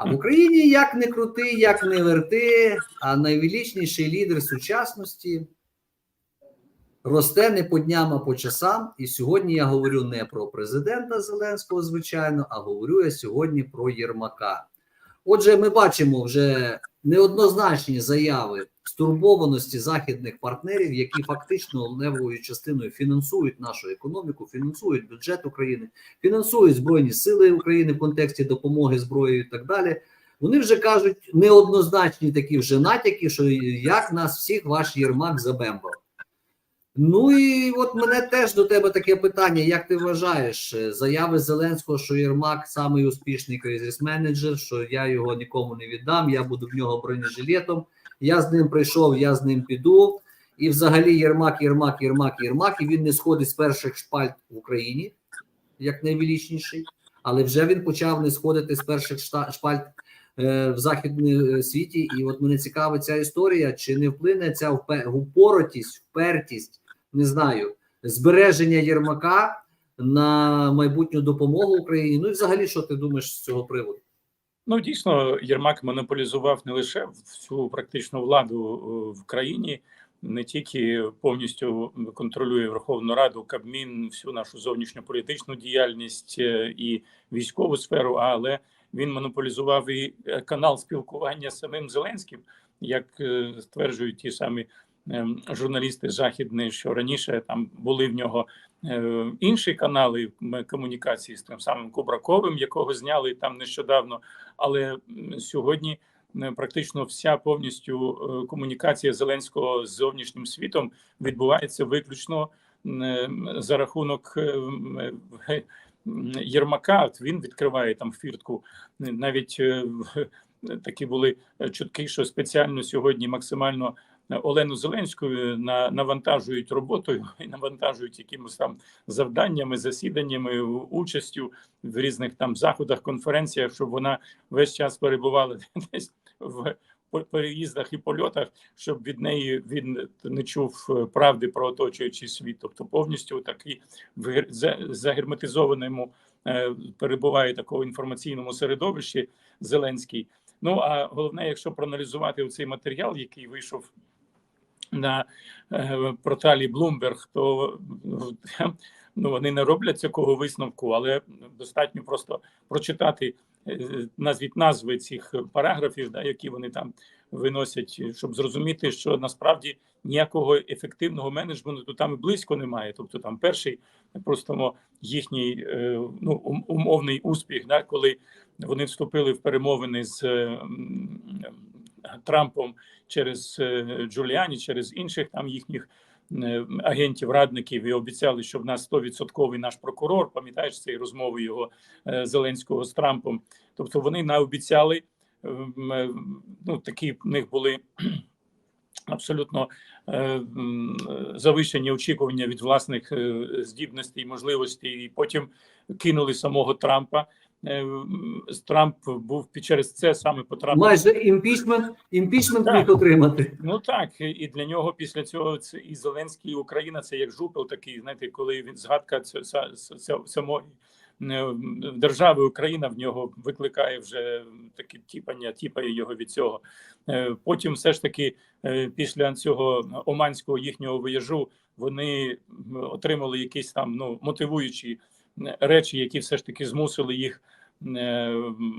А в Україні як не крути, як не верти, а найвеличніший лідер сучасності росте не по дням, а по часам. І сьогодні я говорю не про президента Зеленського, звичайно, а говорю я сьогодні про Єрмака. Отже, ми бачимо вже неоднозначні заяви стурбованості західних партнерів, які фактично левою частиною фінансують нашу економіку, фінансують бюджет України, фінансують збройні сили України в контексті допомоги зброєю і так далі. Вони вже кажуть неоднозначні такі вже натяки, що як нас всіх ваш Єрмак забембав. Ну і от мене теж до тебе таке питання: як ти вважаєш е, заяви Зеленського, що Єрмак самий успішний кризис-менеджер, що я його нікому не віддам, я буду в нього бронежилетом, я з ним прийшов, я з ним піду. І взагалі Єрмак, Єрмак, Єрмак, Єрмак, і він не сходить з перших шпальт в Україні, як найвеличніший, але вже він почав не сходити з перших шпальт е, в західному е, світі. І от мене цікавить ця історія, чи не вплине ця упоротість, впертість, не знаю, збереження Єрмака на майбутню допомогу Україні. Ну і взагалі, що ти думаєш з цього приводу? Ну дійсно, Єрмак монополізував не лише всю практичну владу е, в країні, не тільки повністю контролює Верховну Раду, Кабмін, всю нашу зовнішньополітичну діяльність е, і військову сферу, але він монополізував і е, канал спілкування з самим Зеленським, як стверджують ті самі журналісти західні, що раніше там були в нього е, інші канали комунікації з тим самим Кубраковим, якого зняли там нещодавно. Але сьогодні е, практично вся повністю е, комунікація Зеленського з зовнішнім світом відбувається виключно за рахунок Єрмака. От Він відкриває там фіртку. Навіть е, такі були чутки, що спеціально сьогодні максимально Олену Зеленську на навантажують роботою і навантажують якимось там завданнями, засіданнями, участю в різних там заходах, конференціях, щоб вона весь час перебувала десь в переїздах і польотах, щоб від неї він не чув е, правди про оточуючий світ. Тобто повністю такий в гер- загерметизованому е, перебуває такому інформаційному середовищі Зеленський. Ну а головне, якщо проаналізувати цей матеріал, який вийшов на е, порталі Bloomberg, то ну, вони не роблять такого висновку, але достатньо просто прочитати е, назвіть назви цих параграфів, да, які вони там виносять, щоб зрозуміти, що насправді ніякого ефективного менеджменту там і близько немає. Тобто, там перший просто їхній е, ну, умовний успіх, да, коли вони вступили в перемовини з Трампом через е, Джуліані, через інших там їхніх е, агентів, радників і обіцяли, що в нас 100% наш прокурор. Пам'ятаєш цієї розмови його е, Зеленського з Трампом? Тобто вони наобіцяли ем, ну такі в них були. Абсолютно е, завищені очікування від власних здібностей можливостей, і потім кинули самого Трампа. Е, Трамп був під через це саме потрапив Майже імпічмент, імпічмент Так. міг отримати. Ну так, і для нього після цього це і Зеленський, і Україна це як жупел такий. Знаєте, коли він згадка самої е, держави Україна в нього викликає вже таке тіпання, тіпає його від цього. Е, Потім, все ж таки, після цього оманського їхнього виїжджу, вони отримали якісь там ну мотивуючі речі, які все ж таки змусили їх. е,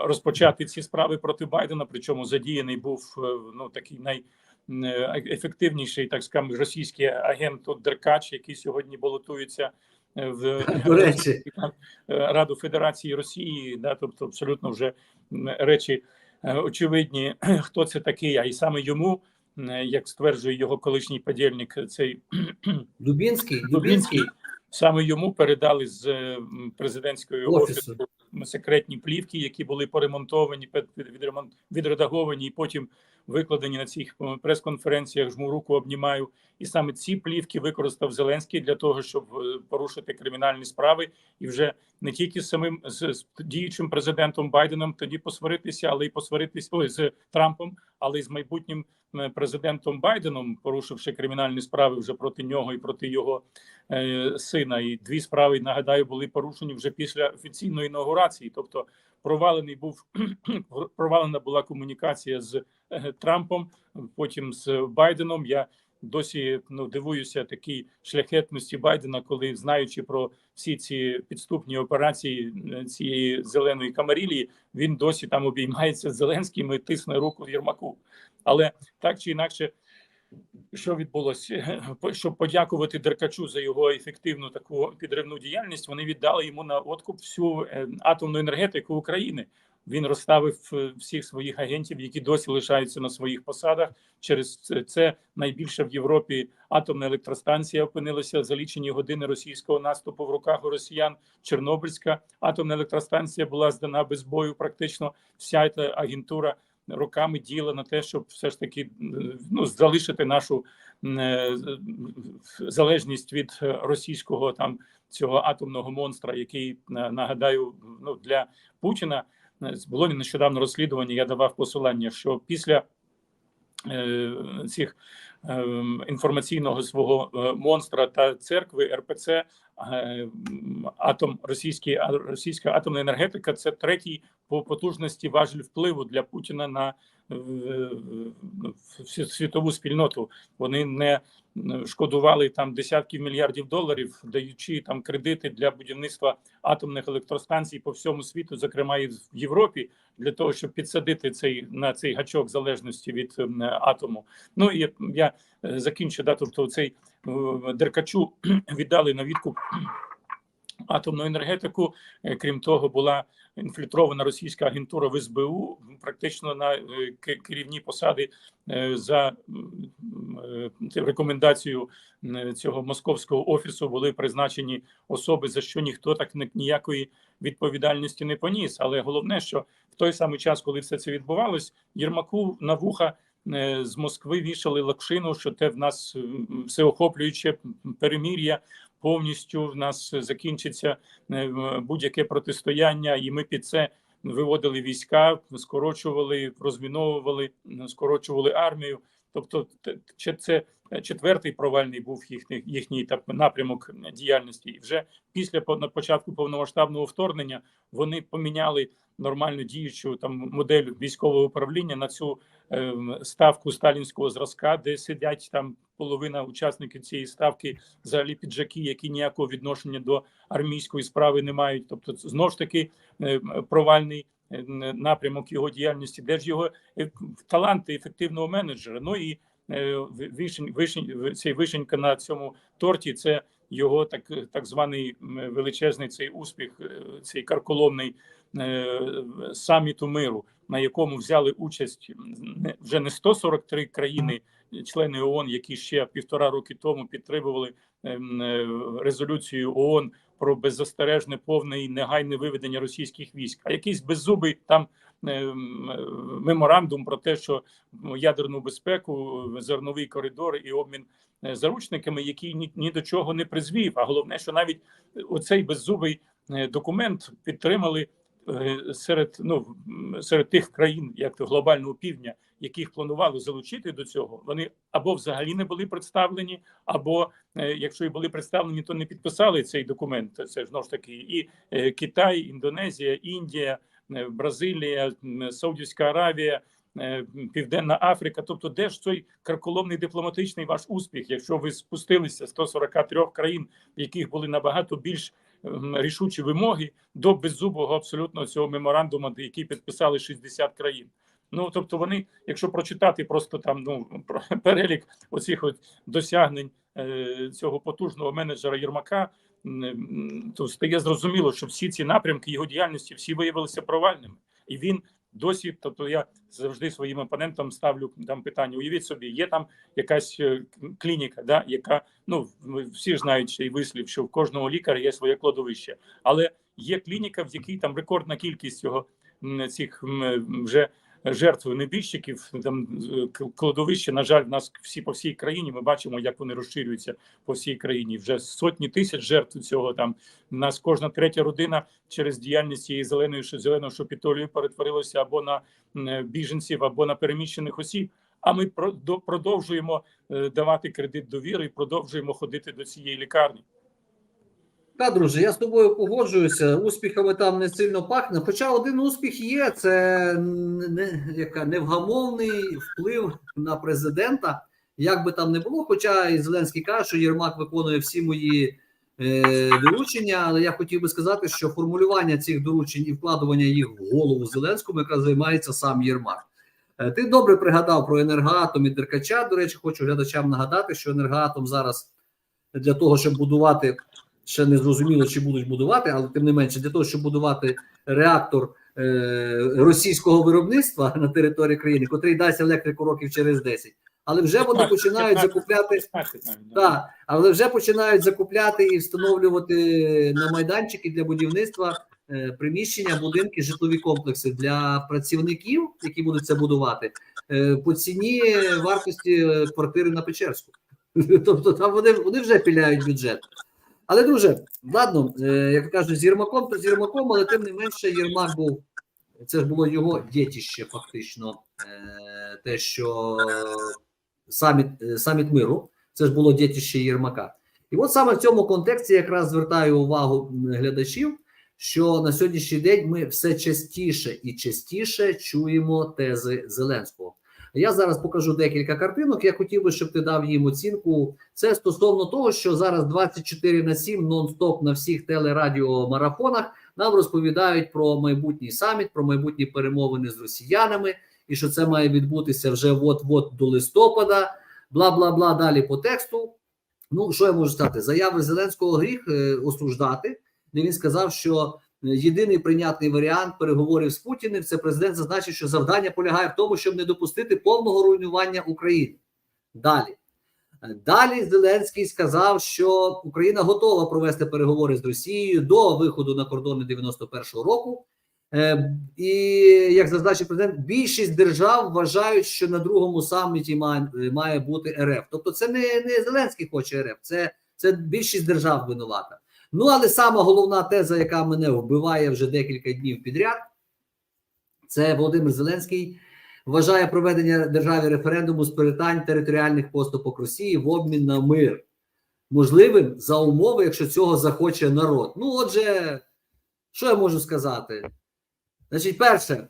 Розпочати ці справи проти Байдена, причому задіяний був е, ну такий най, е, ефективніший, так скажемо, російський агент Деркач, який сьогодні балотується в До речі. Раду Федерації Росії, да, тобто абсолютно вже речі очевидні, хто це такий, а і саме йому, як стверджує його колишній подільник, цей Дубінський, Дубінський. Саме йому передали з президентської Офісу. офісу секретні плівки, які були поремонтовані, відредаговані і потім викладені на цих прес-конференціях. Жму руку, обнімаю. І саме ці плівки використав Зеленський для того, щоб е, порушити кримінальні справи, і вже не тільки з самим з, з діючим президентом Байденом тоді посваритися, але й посваритися з Трампом, але й з майбутнім президентом Байденом, порушивши кримінальні справи вже проти нього і проти його е, сина. І дві справи нагадаю були порушені вже після офіційної інаугурації. Тобто, провалений був провалена була комунікація з е, Трампом, потім з Байденом. Я досі ну дивуюся такій шляхетності Байдена, коли знаючи про всі ці підступні операції е, цієї зеленої камарілії, він досі там обіймається з Зеленським і тисне руку Єрмаку. Але так чи інакше, що відбулося, щоб подякувати Деркачу за його ефективну таку підривну діяльність. Вони віддали йому на откуп всю е, атомну енергетику України. Він розставив е, всіх своїх агентів, які досі лишаються на своїх посадах. Через це- найбільша в Європі атомна електростанція опинилася за лічені години російського наступу в руках у росіян. Чорнобильська атомна електростанція була здана без бою. Практично вся ця агентура роками діяла на те, щоб все ж таки ну залишити нашу е, залежність від російського там цього атомного монстра, який е, нагадаю, ну для Путіна е, було нещодавно розслідування. Я давав посилання, що після цих інформаційного свого е, монстра та церкви РПЦ е, атом російський російська атомна енергетика це третій по потужності важіль впливу для Путіна на світову спільноту. Вони не шкодували там десятків мільярдів доларів, даючи там кредити для будівництва атомних електростанцій по всьому світу, зокрема і в Європі, для того, щоб підсадити цей на цей гачок залежності від ем, атому. Ну і я е, закінчу да, тобто цей е, Деркачу віддали на відкуп атомну енергетику. Е, Крім того, була інфільтрована російська агентура в СБУ практично на е, керівні посади е, за рекомендацією цього московського офісу були призначені особи, за що ніхто так ні- ніякої відповідальності не поніс. Але головне, що в той самий час, коли все це відбувалось, Єрмаку на вуха з Москви вішали лакшину, що те в нас всеохоплююче перемір'я. Повністю в нас закінчиться е, будь-яке протистояння, і ми під це виводили війська, скорочували, розміновували, скорочували армію. Тобто, це четвертий провальний був їхній їхній так напрямок діяльності. І вже після початку повномасштабного вторгнення вони поміняли нормально діючу там модель військового управління на цю е, ставку сталінського зразка, де сидять там половина учасників цієї ставки, взагалі піджаки, які ніякого відношення до армійської справи не мають. Тобто, це знов ж таки е, провальний е, напрямок його діяльності, де ж його е, таланти ефективного менеджера. Ну і вишень, вишень, цей вишенька на цьому торті це його так, так званий величезний цей успіх, цей карколомний саміту миру, на якому взяли участь вже не 143 країни, члени ООН, які ще півтора роки тому підтримували ем, е, резолюцію ООН про беззастережне повне і негайне виведення російських військ, а якийсь беззубий там ем, меморандум про те, що ядерну безпеку, зерновий коридор і обмін е, заручниками, який ні, ні до чого не призвів. А головне, що навіть оцей беззубий е, документ підтримали серед ну серед тих країн, як то глобального півдня, яких планували залучити до цього, вони або взагалі не були представлені, або е, якщо і були представлені, то не підписали цей документ. Це ж ж таки і е, Китай, Індонезія, Індія, е, Бразилія, Саудівська Аравія. Південна Африка, тобто, де ж цей карколомний дипломатичний ваш успіх, якщо ви спустилися з 143 країн, в яких були набагато більш ем, рішучі вимоги до беззубого абсолютно цього меморандуму, який підписали 60 країн. Ну тобто, вони, якщо прочитати просто там ну перелік оцих от досягнень е, цього потужного менеджера Єрмака, м, то стає зрозуміло, що всі ці напрямки його діяльності всі виявилися провальними, і він досі, тобто я завжди своїм опонентам ставлю там питання: уявіть собі, є там якась е, клініка, да, яка ну всі ж знають цей вислів, що в кожного лікаря є своє кладовище, але є клініка, в якій там рекордна кількість цього м, цих вже жертв небіжчиків. Там е, кладовище, на жаль, в нас всі по всій країні. Ми бачимо, як вони розширюються по всій країні. Вже сотні тисяч жертв цього там. У нас кожна третя родина через діяльність цієї зеленої зеленого шопітолію перетворилася або на біженців, або на переміщених осіб. А ми про- до- продовжуємо е, давати кредит довіри і продовжуємо ходити до цієї лікарні. Та, друже, я з тобою погоджуюся. Успіхами там не сильно пахне. Хоча один успіх є, це не, яка, невгамовний вплив на президента. Як би там не було, хоча і Зеленський каже, що Єрмак виконує всі мої е, доручення, але я хотів би сказати, що формулювання цих доручень і вкладування їх в голову Зеленському якраз займається сам Єрмак. Е, Ти добре пригадав про енергоатом і Деркача. До речі, хочу глядачам нагадати, що енергоатом зараз для того, щоб будувати ще не зрозуміло, чи будуть будувати, але тим не менше, для того, щоб будувати реактор е, російського виробництва на території країни, котрий дасть електрику років через 10. Але вже вони починають закупляти 15 навіть, да. так, але вже починають закупляти і встановлювати на майданчики для будівництва е, приміщення, будинки, житлові комплекси для працівників, які будуть це будувати, е, по ціні вартості е, квартири на Печерську. Тобто там вони, вони вже піляють бюджет. Але друже, ладно, е, як кажуть, з Єрмаком, то з Єрмаком, але тим не менше, Єрмак був. Це ж було його дітище, фактично, е, те, що саміт, е, саміт миру, це ж було дітище Єрмака. І от саме в цьому контексті якраз звертаю увагу глядачів, що на сьогоднішній день ми все частіше і частіше чуємо тези Зеленського. Я зараз покажу декілька картинок. Я хотів би, щоб ти дав їм оцінку. Це стосовно того, що зараз 24 на 7 нон-стоп на всіх телерадіомарафонах нам розповідають про майбутній саміт, про майбутні перемовини з росіянами, і що це має відбутися вже от-от до листопада. Бла бла бла. Далі по тексту. Ну що я можу сказати? Заяви Зеленського гріх е, осуждати. Де він сказав, що єдиний прийнятний варіант переговорів з Путіним це президент зазначив, що завдання полягає в тому, щоб не допустити повного руйнування України. Далі. Далі Зеленський сказав, що Україна готова провести переговори з Росією до виходу на кордони 91-го року. Е, І як зазначив президент, більшість держав вважають, що на другому саміті має, має бути РФ. Тобто, це не, не Зеленський хоче РФ, це, це більшість держав винувата. Ну але сама головна теза, яка мене вбиває вже декілька днів підряд, це Володимир Зеленський вважає проведення державі референдуму з питань територіальних поступок Росії в обмін на мир можливим за умови, якщо цього захоче народ. Ну, отже, що я можу сказати? Значить, перше,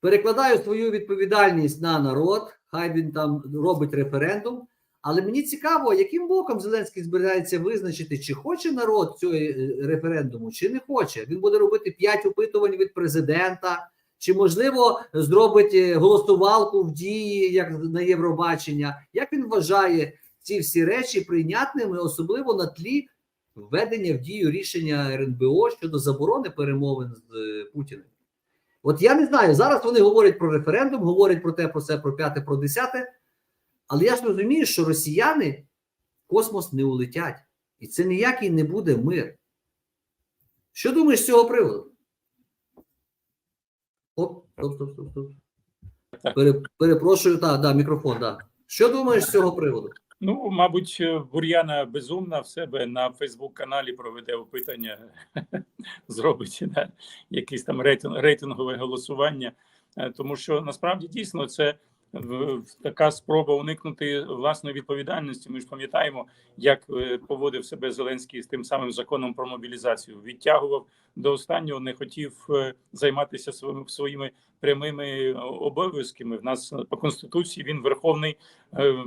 перекладаю свою відповідальність на народ, хай він там робить референдум. Але мені цікаво, яким боком Зеленський збирається визначити, чи хоче народ цього е, референдуму, чи не хоче. Він буде робити п'ять опитувань від президента, чи можливо зробить е, голосувалку в дії, як на Євробачення. Як він вважає ці всі речі прийнятними, особливо на тлі введення в дію рішення РНБО щодо заборони перемовин з е, Путіним? От я не знаю. Зараз вони говорять про референдум, говорять про те, про це, про п'яте, про десяте. Але я ж розумію, що росіяни в космос не улетять. І це ніякий не буде мир. Що думаєш з цього приводу? Оп, стоп, стоп, стоп, стоп. Пере, перепрошую, так, да, мікрофон. Да. Що думаєш з цього приводу? Ну, мабуть, Бур'яна безумна в себе на Фейсбук-каналі проведе опитання, зробить да, якесь там рейтинг, рейтингове голосування, Е, тому що насправді дійсно це така спроба уникнути власної відповідальності. Ми ж пам'ятаємо, як е, поводив себе Зеленський з тим самим законом про мобілізацію. Відтягував до останнього, не хотів е, займатися своїми своїми прямими обов'язками. В нас по конституції він верховний е,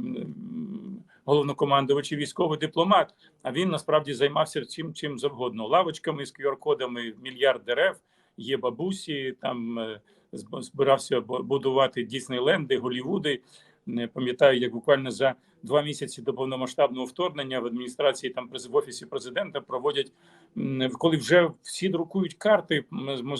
головнокомандувач і військовий дипломат. А він насправді займався чим чим завгодно лавочками з QR-кодами, мільярд дерев. Є бабусі, там е, збирався бу- будувати Діснейленди, Голівуди. Не пам'ятаю, як буквально за два місяці до повномасштабного вторгнення в адміністрації там в офісі президента проводять коли вже всі друкують карти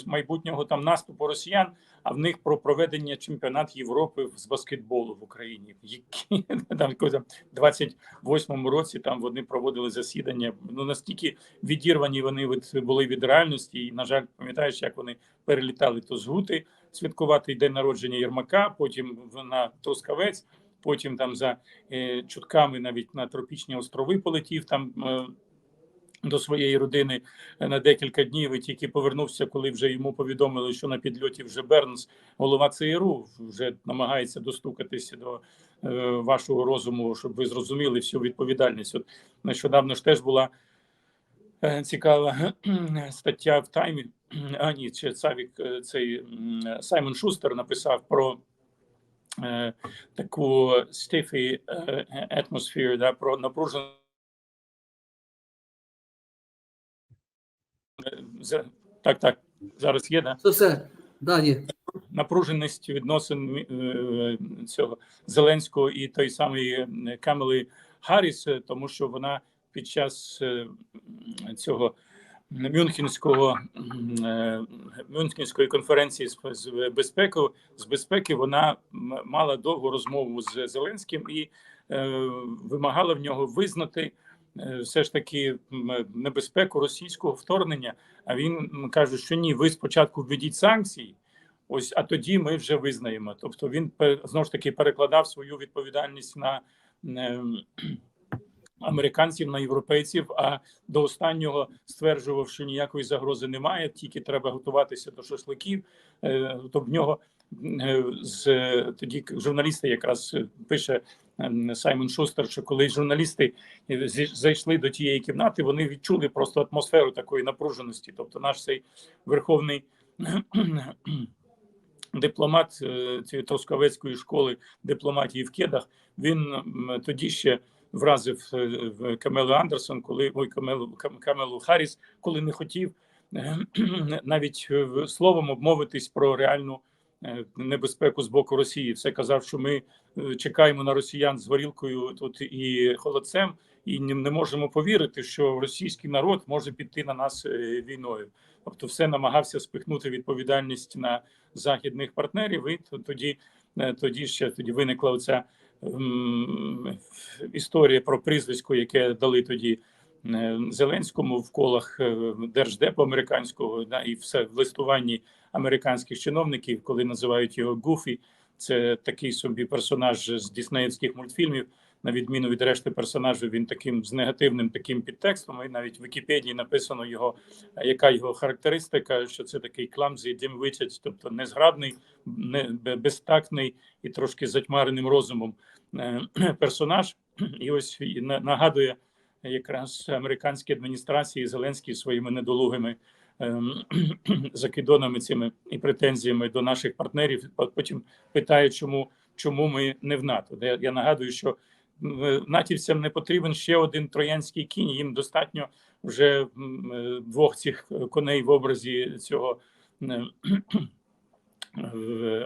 майбутнього там наступу росіян. А в них про проведення чемпіонат Європи з баскетболу в Україні, які там там 28-му році там вони проводили засідання. Ну настільки відірвані вони від були від реальності, і на жаль, пам'ятаєш, як вони перелітали то з Гути святкувати день народження Єрмака, потім в- на Трускавець, потім там за е, чутками навіть на тропічні острови полетів там. Е, до своєї родини е, на декілька днів і тільки повернувся, коли вже йому повідомили, що на підльоті вже Бернс, голова ЦРУ, вже намагається достукатися до е, вашого розуму, щоб ви зрозуміли всю відповідальність. От нещодавно ж теж була Е, Цікава стаття в таймі. А ні, Савік е, цей Саймон Шустер написав про таку stiffy е, atmosphere, да, про напружену Е, так, так, зараз є, да? Це все. Дані, напруженість відносин е, цього Зеленського і той самої е, Камели Харріс, е, тому що вона під час е, цього Мюнхенського е, Мюнхенської конференції з безпеки з безпеки вона мала довгу розмову з Зеленським і е, вимагала в нього визнати е, все ж таки небезпеку російського вторгнення. А він каже, що ні, ви спочатку введіть санкції. Ось, а тоді ми вже визнаємо. Тобто він знову ж таки перекладав свою відповідальність на американців, на європейців. А до останнього стверджував, що ніякої загрози немає, тільки треба готуватися до шашликів. Е, То в нього е, з тоді журналісти якраз е, пише Саймон Шустер, що коли журналісти е, зайшли до тієї кімнати, вони відчули просто атмосферу такої напруженості. Тобто, наш цей верховний дипломат е, цієї Трускавецької школи дипломатії в Кедах. Він тоді ще вразив е, Камелу Андерсон, коли ой, Камелу Кам- Камелу Харріс, коли не хотів е, навіть е, словом обмовитись про реальну небезпеку з боку Росії. Все казав, що ми чекаємо на росіян з горілкою тут і холодцем, і не можемо повірити, що російський народ може піти на нас війною. Тобто, все намагався спихнути відповідальність на західних партнерів. І тоді, тоді ще тоді виникла оця історія про прізвисько, яке дали тоді е, Зеленському в колах е, держдепу американського, да, і все в листуванні американських чиновників, коли називають його Гуфі. Це такий собі персонаж з діснеївських мультфільмів. На відміну від решти персонажів, він таким з негативним таким підтекстом. І навіть в Вікіпедії написано його, е, яка його характеристика, що це такий clumsy, dim-witted, тобто незграбний, не безтактний і трошки затьмареним розумом е, персонаж. І ось на- нагадує якраз американській адміністрації Зеленський своїми недолугими ем, закидонами цими і претензіями до наших партнерів. Потім питає, чому, чому ми не в НАТО. Я нагадую, що натівцям не потрібен ще один троянський кінь. Їм достатньо вже е, двох цих коней в образі цього е,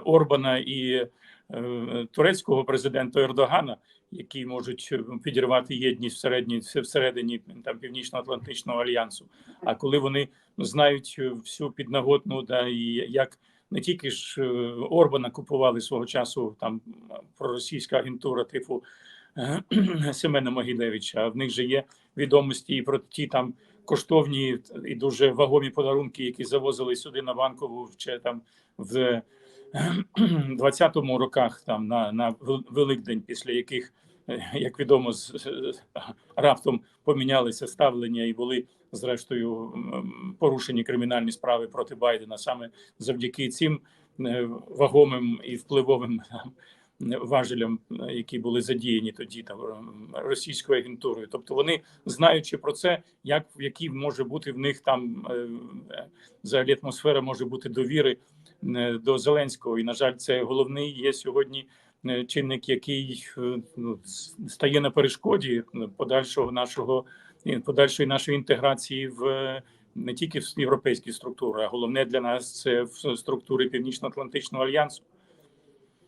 Орбана і е, турецького президента Ердогана, які можуть підірвати єдність всередині всередині там північно-атлантичного альянсу. А коли вони знають всю піднаготну, да і як не тільки ж Орбана купували свого часу там проросійська агентура типу Семена Могилевича, в них же є відомості і про ті там коштовні і дуже вагомі подарунки, які завозили сюди на банкову ще там в 20-му роках, там на, на Великдень, після яких, е, як відомо, з, раптом помінялися ставлення і були зрештою порушені кримінальні справи проти Байдена. Саме завдяки цим е, вагомим і впливовим важелям, е, які були задіяні тоді там російською агентурою. Тобто вони знаючи про це, як які може бути в них там е, е, взагалі атмосфера може бути довіри е, до Зеленського. І на жаль, це головний є сьогодні е, чинник, який е, ну, стає на перешкоді е, подальшого нашого подальшої нашої інтеграції в е, не тільки в європейські структури, а головне для нас це в структури Північно-Атлантичного альянсу.